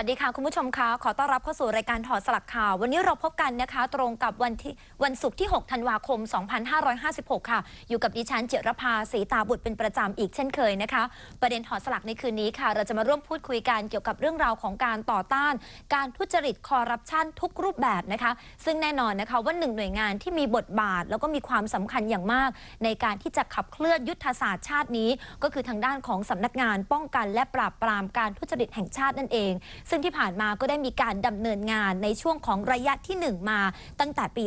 สวัสดีค่ะคุณผู้ชมคะขอต้อนรับเข้าสู่รายการถอดสลักข่าว วันนี้เราพบกันนะคะ ตรงกับวันที่วันศุกร์ที่ 6 ธันวาคม 2556 ค่ะ อยู่กับดิฉันเจรภาศรีตาบุตรเป็นประจำอีกเช่นเคยนะคะ ประเด็นถอดสลักในคืนนี้ค่ะ เราจะมาร่วมพูดคุยกันเกี่ยวกับเรื่องราวของการต่อต้าน การทุจริตคอร์รัปชันทุกรูปแบบนะคะ ซึ่งแน่นอนนะคะว่าหนึ่งหน่วยงานที่มีบทบาท แล้วก็มีความสำคัญอย่างมาก ในการที่จะขับเคลื่อนยุทธศาสตร์ชาตินี้ ก็คือทางด้านของสำนักงานป้องกันและปราบปรามการทุจริตแห่งชาตินั่นเองซึ่งที่ผ่านมาก็ได้มีการดำเนินงานในช่วงของระยะที่ 1 มาตั้งแต่ปี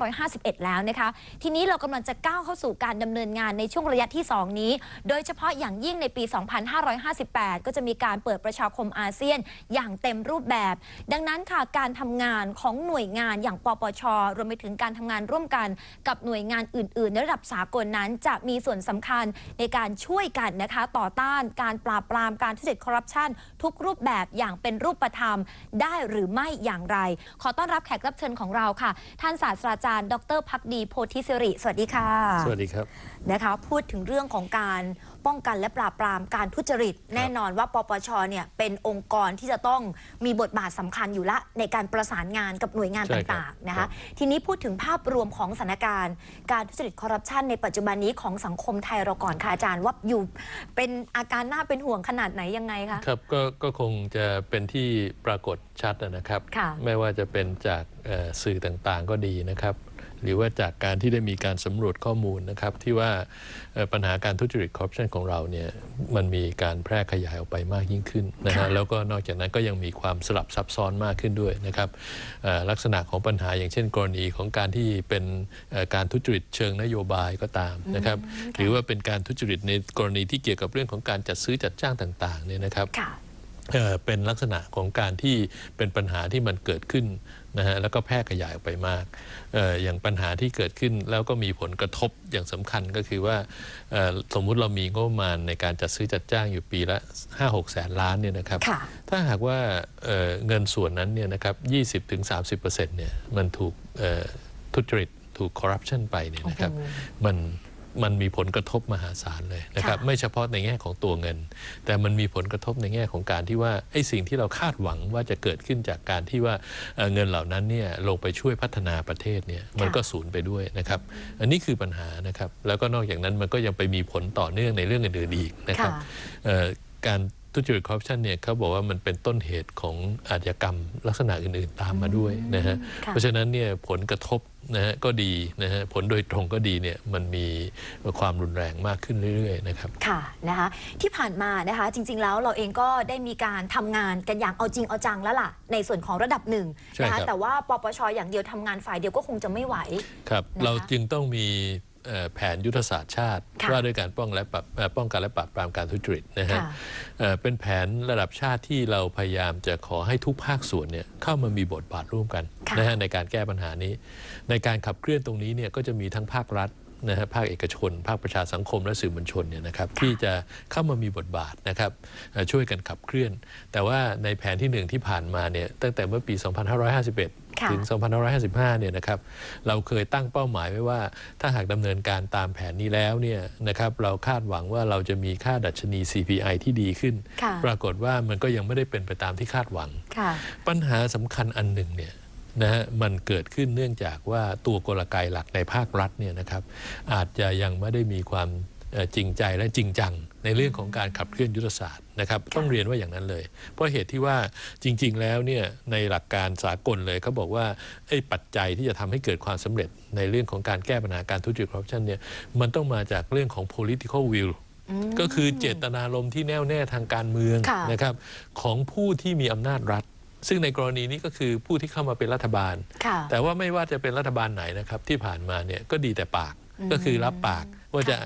2551 แล้วนะคะ ทีนี้เรากำลังจะก้าวเข้าสู่การดำเนินงานในช่วงระยะที่ 2 นี้ โดยเฉพาะอย่างยิ่งในปี 2558 ก็จะมีการเปิดประชาคมอาเซียนอย่างเต็มรูปแบบ ดังนั้นค่ะการทำงานของหน่วยงานอย่างปปช รวมไปถึงการทำงานร่วมกันกับหน่วยงานอื่นๆในระดับสากลนั้นจะมีส่วนสำคัญในการช่วยกันนะคะต่อต้านการปราบปรามการทุจริตคอร์รัปชันทุกรูปแบบอย่างเป็นรูปธรรมได้หรือไม่อย่างไร ขอต้อนรับแขกรับเชิญของเราค่ะ ท่านศาสตราจารย์ ดรพักดีโพธิสิริ สวัสดีค่ะ สวัสดีครับนะคะพูดถึงเรื่องของการ ป้องกันและปราบปรามการทุจริต แน่นอนว่าปปชเนี่ยเป็นองค์กรที่จะต้องมีบทบาทสำคัญอยู่ละ ในการประสานงานกับหน่วยงานใช่ครับต่างๆนะครัคะบทีนี้พูดถึงภาพรวมของสถานการณ์ การทุจริตคอร์รัปชันในปัจจุบันนี้ของสังคมไทยเราก่อนค่ะอาจารย์ว่าอยู่เป็นอาการน่าเป็นห่วงขนาดไหนยังไงคะครับก็ก็คงจะเป็นที่ปรากฏชัดนะครับค่ะไม่ว่าจะเป็นจากเอ่อสื่อต่างๆก็ดีนะครับ หรือว่าจากการที่ได้มีการสำรวจข้อมูลนะครับ ที่ว่าเอ่อปัญหาการทุจริตคอร์รัปชันของเราเนี่ยมันมีการแพร่ขยายออกไปมากยิ่งขึ้นนะค่ะฮะแล้วก็นอกจากนั้นก็ยังมีความสลับซับซ้อนมากขึ้นด้วยนะครับเอ่อลักษณะของปัญหาอย่างเช่น กรณีของการที่เป็นเอ่อการทุจริตเชิงนโยบายก็ตามนะครับ หรือว่าเป็นการทุจริตในกรณีที่เกี่ยวกับเรื่องของการจัดซื้อจัดจ้างต่างๆเนี่ยนะครับค่ะเอ่อเป็นลักษณะของการที่เป็นปัญหาที่มันเกิดขึ้น นะฮะแล้วก็แพร่ขยายออกไปมากเอ่ออย่างปัญหาที่เกิดขึ้นแล้วก็มีผลกระทบอย่างสำคัญก็คือว่าเอ่อสมมุติเรามีงบประมาณในการจัดซื้อจัดจ้างอยู่ปีละ 5-6 แสนล้านเนี่ยนะครับค่ะถ้าหากว่าเอ่อเงินส่วนนั้นเนี่ยนะครับ20-30%เนี่ยมันถูกเอ่อทุจริตถูกคอร์รัปชันไปเนี่ยนะครับโอ้โหมัน มันมีผลกระทบมหาศาลเลยนะครับค่ะไม่เฉพาะในแง่ของตัวเงิน แต่มันมีผลกระทบในแง่ของการที่ว่าไอ้สิ่งที่เราคาดหวังว่าจะเกิดขึ้นจากการที่ว่าเอ่อเงินเหล่านั้นเนี่ยลงไปช่วยพัฒนาประเทศเนี่ยมันก็สูญไปด้วยนะครับอันนี้คือปัญหานะครับแล้วก็นอกจากนั้นมันก็ยังไปมีผลต่อเนื่องในเรื่องอื่นๆอีกนะครับค่ะเอ่อการ ทุจริตคอร์รัปชันเนี่ยเขาบอกว่ามันเป็นต้นเหตุของอาชญากรรมลักษณะอื่น ๆ ตามมาด้วยนะฮะค่ะเพราะฉะนั้นเนี่ยผลกระทบนะฮะก็ดีนะฮะผลโดยตรงก็ดีเนี่ยมันมีความรุนแรงมากขึ้นเรื่อย ๆ นะครับค่ะนะคะที่ผ่านมานะคะจริง ๆ แล้วเราเองก็ได้มีการทำงานกันอย่างเอาจริงเอาจังแล้วล่ะ ในส่วนของระดับหนึ่งใช่นะครัคะบแต่ว่าปปชอย่างเดียวทำงานฝ่ายเดียวก็คงจะไม่ไหวครับนะคะเราจึงต้องมีเอ่อ แผนยุทธศาสตร์ชาติค่ะว่าด้วยการป้องและปรับเอ่อป้องกันและปราบปรามการทุจริตนะฮะค่ะเอ่อเป็นแผนระดับชาติที่เราพยายามจะขอให้ทุกภาคส่วนเนี่ยเข้ามามีบทบาทร่วมกันค่ะนะฮะในการแก้ปัญหานี้ ในการขับเคลื่อนตรงนี้เนี่ยก็จะมีทั้งภาครัฐ นะฮะภาคเอกชน ภาคประชาสังคมและสื่อมวลชนเนี่ยนะครับที่จะเข้ามามีบทบาทนะครับเอ่อช่วยกันขับเคลื่อน แต่ว่าในแผนที่หนึ่งที่ผ่านมาเนี่ยตั้งแต่เมื่อปี 2551ค่ะถึง 2555 เนี่ยนะครับ เราเคยตั้งเป้าหมายไว้ว่า ถ้าหากดำเนินการตามแผนนี้แล้วเนี่ยนะครับ เราคาดหวังว่าเราจะมีค่าดัชนี CPI ที่ดีขึ้นค่ะปรากฏว่ามันก็ยังไม่ได้เป็นไปตามที่คาดหวังค่ะปัญหาสำคัญอันหนึ่งเนี่ย นะฮะมันเกิดขึ้นเนื่องจากว่าตัวกลไกหลักในภาครัฐเนี่ยนะครับอาจจะยังไม่ได้มีความเอ่อจริงใจและจริงจัง ในเรื่องของการขับเคลื่อนยุทธศาสตร์นะครับต้องเรียนว่าอย่างนั้นเลย เพราะเหตุที่ว่าจริง ๆ แล้วเนี่ยในหลักการสากลเลยเขาบอกว่าไอ้ปัจจัยที่จะทำให้เกิดความสำเร็จในเรื่องของการแก้ปัญหาการทุจริตคอร์รัปชันเนี่ยมันต้องมาจากเรื่องของ political will ก็คือเจตนารมณ์ที่แน่วแน่ทางการเมืองค่ะนะครับของผู้ที่มีอำนาจรัฐ ซึ่งในกรณีนี้ก็คือผู้ที่เข้ามาเป็นรัฐบาลค่ะแต่ว่าไม่ว่าจะเป็นรัฐบาลไหนนะครับที่ผ่านมาเนี่ยก็ดีแต่ปากก็คือรับปากว่าจะ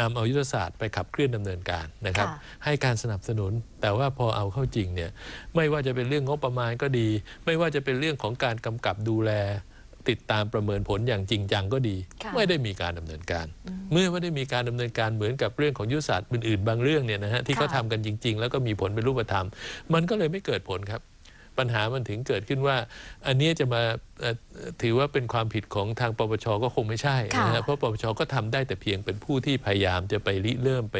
นำเอายุทธศาสตร์ไปขับเคลื่อนดำเนินการนะครับค่ะให้การสนับสนุน แต่ว่าพอเอาเข้าจริงเนี่ยไม่ว่าจะเป็นเรื่องงบประมาณก็ดี ไม่ว่าจะเป็นเรื่องของการกำกับดูแล ติดตามประเมินผลอย่างจริงจังก็ดีค่ะไม่ได้มีการดำเนินการ เมื่อไม่ได้มีการดำเนินการเหมือนกับเรื่องของยุทธศาสตร์อื่นๆ บางเรื่องเนี่ยนะฮะที่เขาค่ะทำกันจริง ๆ แล้วก็มีผลเป็นรูปธรรม มันก็เลยไม่เกิดผลครับ ปัญหามันถึงเกิดขึ้นว่า อันเนี้ยจะมาเอ่อถือว่าเป็นความผิดของทางปปชก็คงไม่ใช่นะค่ะฮะเพราะปปชก็ทำได้แต่เพียงเป็นผู้ที่พยายามจะไปริเริ่มไป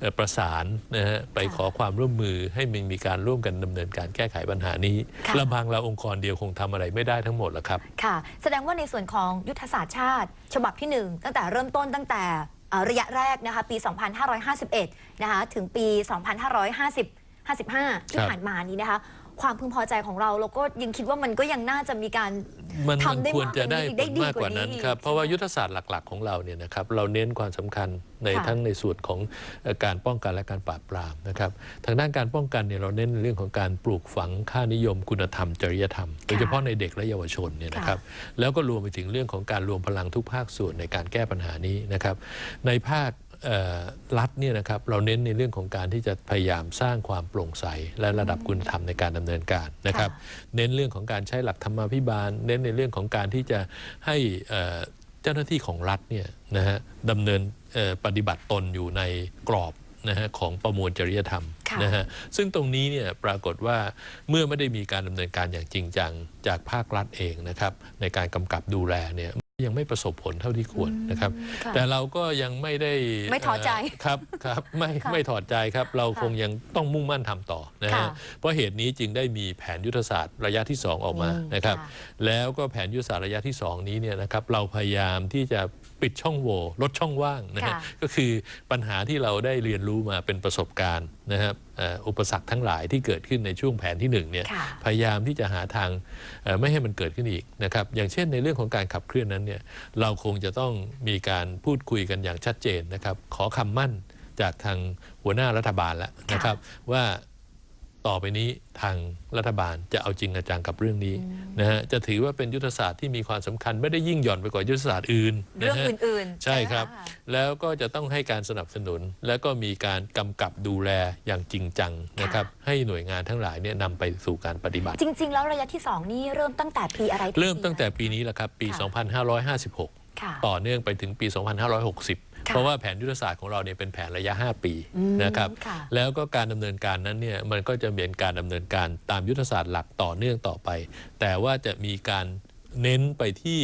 เอ่อประสานนะฮะไปขอความร่วมมือให้มันมีการร่วมกันดำเนินการแก้ไขปัญหานี้ค่ะลำพังเราองค์กรเดียวคงทำอะไรไม่ได้ทั้งหมดหรอกครับค่ะ แสดงว่าในส่วนของยุทธศาสตร์ชาติ ฉบับที่ 1 ตั้งแต่เริ่มต้นตั้งแต่เอ่อระยะแรกนะคะปี 2551 นะคะถึงปี 2550 55 ที่ครับผ่านมานี้นะคะ ความพึงพอใจของเรา เราก็ยังคิดว่ามันก็ยังน่าจะมีการมันมันทำได้ควรจะได้มากกว่านี้ผได้ลดีมากกว่านั้นกว่านี้ครับอีกเพราะว่ายุทธศาสตร์หลักๆของเราเนี่ยนะครับเราเน้นความสำคัญในค่ะ ทั้งในส่วนของเอ่อการป้องกันและการปราบปรามนะครับทางด้านการป้องกันเนี่ยเราเน้นในเรื่องของการปลูกฝังค่านิยม คุณธรรม จริยธรรมโดยเฉพาะในเด็กและเยาวชนเนี่ยนะครับแล้วก็รวมไปถึงเรื่องของการรวมพลังทุกภาคส่วนในการแก้ปัญหานี้นะครับในภาคเอ่อ รัฐเนี่ยนะครับเราเน้นในเรื่องของการที่จะพยายามสร้างความโปร่งใส และระดับคุณธรรมในการดำเนินการนะครับ เน้นเรื่องของการใช้หลักธรรมาภิบาล เน้นในเรื่องของการที่จะให้เอ่อเจ้าหน้าที่ของรัฐเนี่ยนะฮะดำเนินเอ่อปฏิบัติตนอยู่ในกรอบนะฮะของประมวลจริยธรรมค่ะนะฮะซึ่งตรงนี้เนี่ยปรากฏว่าเมื่อไม่ได้มีการดำเนินการอย่างจริงจังจากภาครัฐเองนะครับในการกำกับดูแลเนี่ย ยังไม่ประสบผลเท่าที่ควรนะครับค่ะแต่เราก็ยังไม่ได้ไม่ท้อใจเครับครับไม่ค่ะไม่ถอดใจครับ เราค่ะคงยังต้องมุ่งมั่นทำต่อนะค่ะฮะเพราะเหตุนี้จึงได้มีแผนยุทธศาสตร์ระยะที่ 2 ออกมาอืมนะครับค่ะแล้วก็แผนยุทธศาสตร์ระยะที่ 2 นี้เนี่ยนะครับเราพยายามที่จะ ปิดช่องโหว่ลดช่องว่างนะฮะค่ะก็คือปัญหาที่เราได้เรียนรู้มาเป็นประสบการณ์นะครับเอ่ออุปสรรคทั้งหลายที่เกิดขึ้นในช่วงแผนที่หนึ่งเนี่ยค่ะพยายามที่จะหาทางเอ่อไม่ให้มันเกิดขึ้นอีกนะครับอย่างเช่นในเรื่องของการขับเคลื่อนนั้นเนี่ยเราคงจะต้องมีการพูดคุยกันอย่างชัดเจนนะครับขอคำมั่นจากทางหัวหน้ารัฐบาลแล้วนะครับว่า ต่อไปนี้ทางรัฐบาลจะเอาจริงเอาจังกับเรื่องนี้นะฮะจะถือว่าเป็นยุทธศาสตร์ที่มีความสำคัญไม่ได้ยิ่งหย่อนไปกว่ายุทธศาสตร์อื่นเรื่องนะฮะอื่นๆ ใช่ครับไหมะแล้วก็จะต้องให้การสนับสนุน แล้วก็มีการกำกับดูแลอย่างจริงจังนะครับให้หน่วยงานทั้งหลายเนี่ยนำไปสู่การปฏิบัติ จริง ๆ แล้วระยะที่ 2 นี่เริ่มตั้งแต่ปีอะไรถึเริ่มตั้งแต่อะไรปีนี้แหละครับปีค่ะ2556ค่ะ ต่อเนื่องไปถึงปี 2560ค่ะเพราะว่าแผนยุทธศาสตร์ของเราเนี่ยเป็นแผนระยะ 5 ปีอืมนะครับค่ะแล้วก็การดำเนินการนั้นเนี่ยมันก็จะเป็นการดำเนินการตามยุทธศาสตร์หลักต่อเนื่องต่อไป แต่ว่าจะมีการเน้นไปที่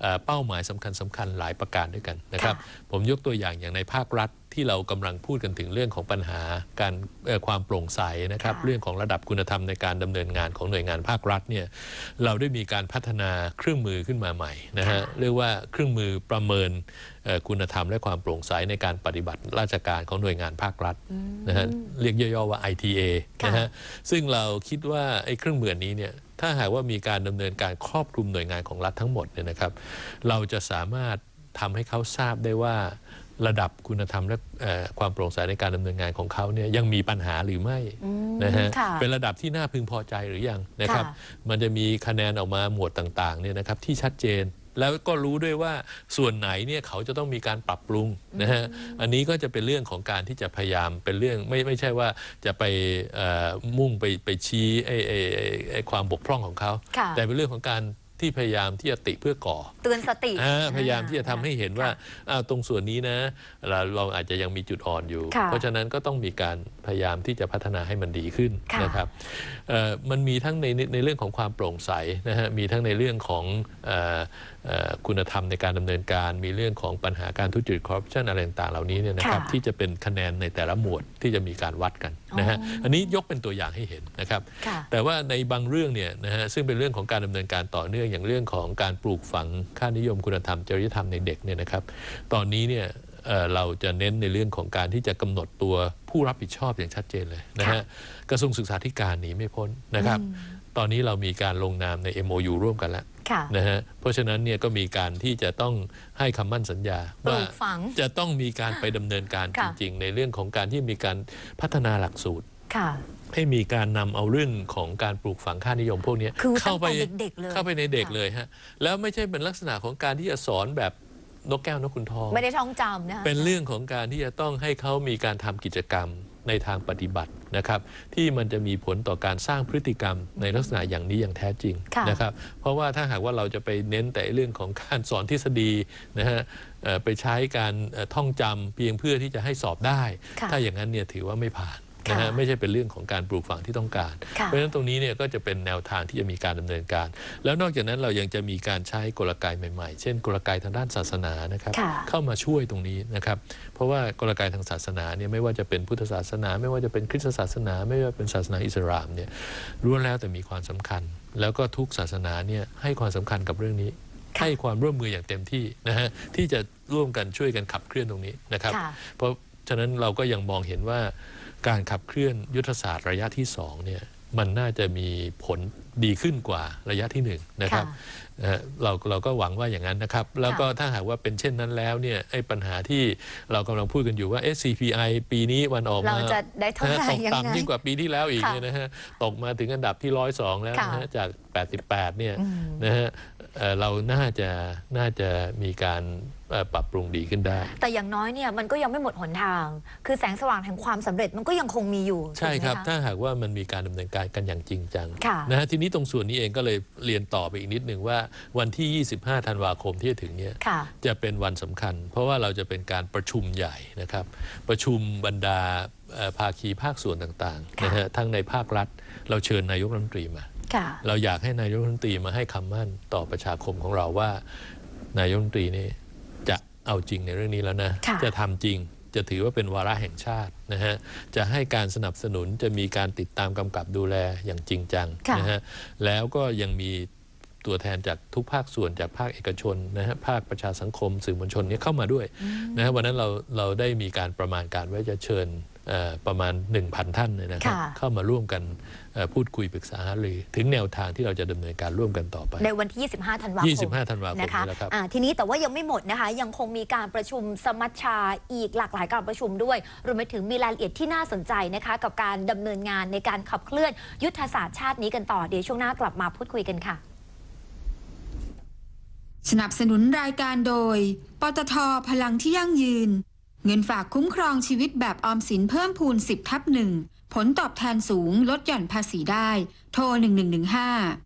เอ่อเป้าหมายสำคัญสคัญๆหลายประการด้วยกันนะครับ ผมยกตัวอย่างอย่างในภาครัฐ ที่เรากำลังพูดกันถึงเรื่องของปัญหาการเอ่อความโปร่งใสนะครับค่ะเรื่องของระดับคุณธรรมในการดำเนินงานของหน่วยงานภาครัฐเนี่ยเราได้มีการพัฒนาเครื่องมือขึ้นมาใหม่นะฮะเรียกว่าเครื่องมือประเมินเอ่อคุณธรรมและความโปร่งใสในการปฏิบัติราชการของหน่วยงานภาครัฐนะฮะเรียกย่อๆว่า ITA ค่ะนะฮะซึ่งเราคิดว่าไอ้เครื่องมือนี้เนี่ยถ้าหากว่ามีการดำเนินการครอบคลุมหน่วยงานของรัฐทั้งหมดเนี่ยนะครับ เราจะสามารถทำให้เขาทราบได้ว่า ระดับคุณธรรมและเอ่อความโปร่งใสในการดำเนินงานของเขาเนี่ยยังมีปัญหาหรือไม่อืมนะฮะค่ะเป็นระดับที่น่าพึงพอใจหรือยังนะครับค่ะมันจะมีคะแนนออกมาหมวดต่างๆเนี่ยนะครับที่ชัดเจน แล้วก็รู้ด้วยว่าส่วนไหนเนี่ยเขาจะต้องมีการปรับปรุงนะฮะอันนี้ก็จะเป็นเรื่องของการที่จะพยายามเป็นเรื่องไม่ไม่ใช่ว่าจะไปเอ่อมุ่งไปไปชี้ไอ้ไอ้ไอ้ไอ้ความบกพร่องของเขาค่ะแต่เป็นเรื่องของการ ที่พยายามที่จะติเพื่อก่อเตือนสติอ่าพยายามที่จะทำให้เห็นว่าค่ะอ้าวตรงส่วนนี้นะเราเราอาจจะยังมีจุดอ่อนอยู่ ค่ะ เพราะฉะนั้นก็ต้องมีการ พยายามที่จะพัฒนาให้มันดีขึ้นค่ะนะครับเอ่อมันมีทั้งในในเรื่องของความโปร่งใสนะฮะมีทั้งในเรื่องของเอ่อเอ่อคุณธรรมในการดำเนินการ มีเรื่องของปัญหาการทุจริตคอร์รัปชันอะไรต่างๆเหล่านี้เนี่ยนะครับค่ะที่จะเป็นคะแนนในแต่ละหมวดที่จะมีการวัดกันนะฮะอ๋ออัอันนี้ยกเป็นตัวอย่างให้เห็นนะครับค่ะแต่ว่าในบางเรื่องเนี่ยนะฮะซึ่งเป็นเรื่องของการดำเนินการต่อเนื่องอย่างเรื่องของการปลูกฝังค่านิยมคุณธรรมจริยธรรมในเด็กเนี่ยนะครับ ตอนนี้เนี่ย เอ่อเราจะเน้นในเรื่องของการที่จะกำหนดตัวผู้รับผิดชอบอย่างชัดเจนเลยนะฮะกระทรวงศึกษาธิการหนีไม่พ้นนะครับ ตอนนี้เรามีการลงนามใน MOU ร่วมกันแล้วค่ะนะฮะเพราะฉะนั้นเนี่ยก็มีการที่จะต้องให้คำมั่นสัญญาปลูว่ากฝังจะต้องมีการไปดำเนินการจค่ะริง ๆ ในเรื่องของการที่มีการพัฒนาหลักสูตรค่ะให้มีการนำเอาเรื่องของการปลูกฝังค่านิยมพวกนี้คือเข้าไปตั้งแต่เด็กๆเลยเข้าไปในเด็กค่ะเลยฮะแล้วไม่ใช่เป็นลักษณะของการที่จะสอนแบบ นกแก้วนกขุนทอง ไม่ได้ท่องจำนะคะ เป็นเรื่องของการที่จะต้องให้เขามีการทำกิจกรรมในทางปฏิบัตินะครับ ที่มันจะมีผลต่อการสร้างพฤติกรรมในลักษณะอย่างนี้อย่างแท้จริงค่ะ นะครับ เพราะว่าถ้าหากว่าเราจะไปเน้นแต่เรื่องของการสอนทฤษฎีนะฮะเอ่อไปใช้การเอ่อท่องจำเพียงเพื่อที่จะให้สอบได้ ค่ะ ถ้าอย่างนั้นเนี่ยถือว่าไม่ผ่าน นะฮะค่ะไม่ใช่เป็นเรื่องของการปลูกฝังที่ต้องการค่ะเพราะฉะนั้นตรงนี้เนี่ยก็จะเป็นแนวทางที่จะมีการดำเนินการ แล้วนอกจากนั้นเรายังจะมีการใช้กลไกใหม่ๆ เช่น กลไกทางด้านศาสนานะครับค่ะเข้ามาช่วยตรงนี้นะครับเพราะว่ากลไกทางศาสนาเนี่ยไม่ว่าจะเป็นพุทธศาสนา ไม่ว่าจะเป็นคริสตศาสนา ไม่ว่าเป็นศาสนาอิสลามเนี่ยล้วนแล้วแต่มีความสำคัญ แล้วก็ทุกศาสนาเนี่ยให้ความสำคัญกับเรื่องนี้ค่ะให้ความร่วมมืออย่างเต็มที่นะฮะที่จะร่วมกันช่วยกันขับเคลื่อนตรงนี้นะครับค่ะเพราะฉะนั้นเราก็ยังมองเห็นว่า การขับเคลื่อนยุทธศาสตร์ระยะที่สองเนี่ยมันน่าจะมีผล ดีขึ้นกว่าระยะที่หนึ่งนะครับค่ะนะฮะเราเราก็หวังว่าอย่างนั้นนะครับ แล้วก็ถ้าหากว่าเป็นเช่นนั้นแล้วเนี่ยไอ้ปัญหาที่เรากำลังพูดกันอยู่ว่า SCPI ปีนี้วันออกเรามาจะได้เท่าไหร่นะฮะตกยังไง ต่ำยิ่งกว่าปีที่แล้วอีกค่ะเนี่ยนะฮะตกมาถึงอันดับที่ร้อยสองแล้วนะค่ะฮะจาก 88เนี่ยอืมนะฮะเอ่อเราน่าจะน่าจะมีการเอ่อปรับปรุงดีขึ้นได้ แต่อย่างน้อยเนี่ยมันก็ยังไม่หมดหนทาง คือแสงสว่างแห่งความสำเร็จมันก็ยังคงมีอยู่ใช่ครับถูกไหมะถ้าหากว่ามันมีการดำเนินการกันอย่างจริงจังค่ะ นะฮะทีนี้ตรงส่วนนี้เองก็เลยเรียนต่อไปอีกนิดหนึ่งว่าวันที่ 25 ธันวาคมที่จะถึงเนี้ยค่ะจะเป็นวันสำคัญ เพราะว่าเราจะเป็นการประชุมใหญ่นะครับ ประชุมบรรดาเอ่อภาคีภาคส่วนต่างๆค่ะนะฮะทั้งในภาครัฐ เราเชิญนายกรัฐมนตรีมาค่ะเราอยากให้นายกรัฐมนตรีมาให้คำมั่นต่อประชาคมของเราว่า นายกรัฐมนตรีนี่จะเอาจริงในเรื่องนี้แล้วนะค่ะจะทำจริง จะถือว่าเป็นวาระแห่งชาตินะฮะจะให้การสนับสนุนจะมีการติดตามกำกับดูแลอย่างจริงจังค่ะนะฮะแล้วก็ยังมีตัวแทนจากทุกภาคส่วนจากภาคเอกชนนะฮะภาคประชาสังคมสื่อมวลชนเนี่ยเข้ามาด้วยนะฮะวันนั้นเราเราได้มีการประมาณการว่าจะเชิญเอ่อ ประมาณ 1,000 ท่านเนี่ยนะครับค่ะเข้ามาร่วมกันเอ่อพูดคุยปรึกษาหารือถึงแนวทางที่เราจะดำเนินการร่วมกันต่อไป ในวันที่ 25 ธันวาคม 25 ธันวาคมนะคะนี้แล้วครับอ่าทีนี้แต่ว่ายังไม่หมดนะคะ ยังคงมีการประชุมสมัชชาอีกหลากหลายการประชุมด้วย รวมไปถึงมีรายละเอียดที่น่าสนใจนะคะ กับการดำเนินงานในการขับเคลื่อนยุทธศาสตร์ชาตินี้กันต่อเดี๋ยวช่วงหน้ากลับมาพูดคุยกันค่ะ สนับสนุนรายการโดย ปตทพลังที่ยั่งยืน เงินฝากคุ้มครองชีวิตแบบออมสินเพิ่มพูน 10 ทับหนึ่งผลตอบแทนสูงลดหย่อนภาษีได้ โทร 1115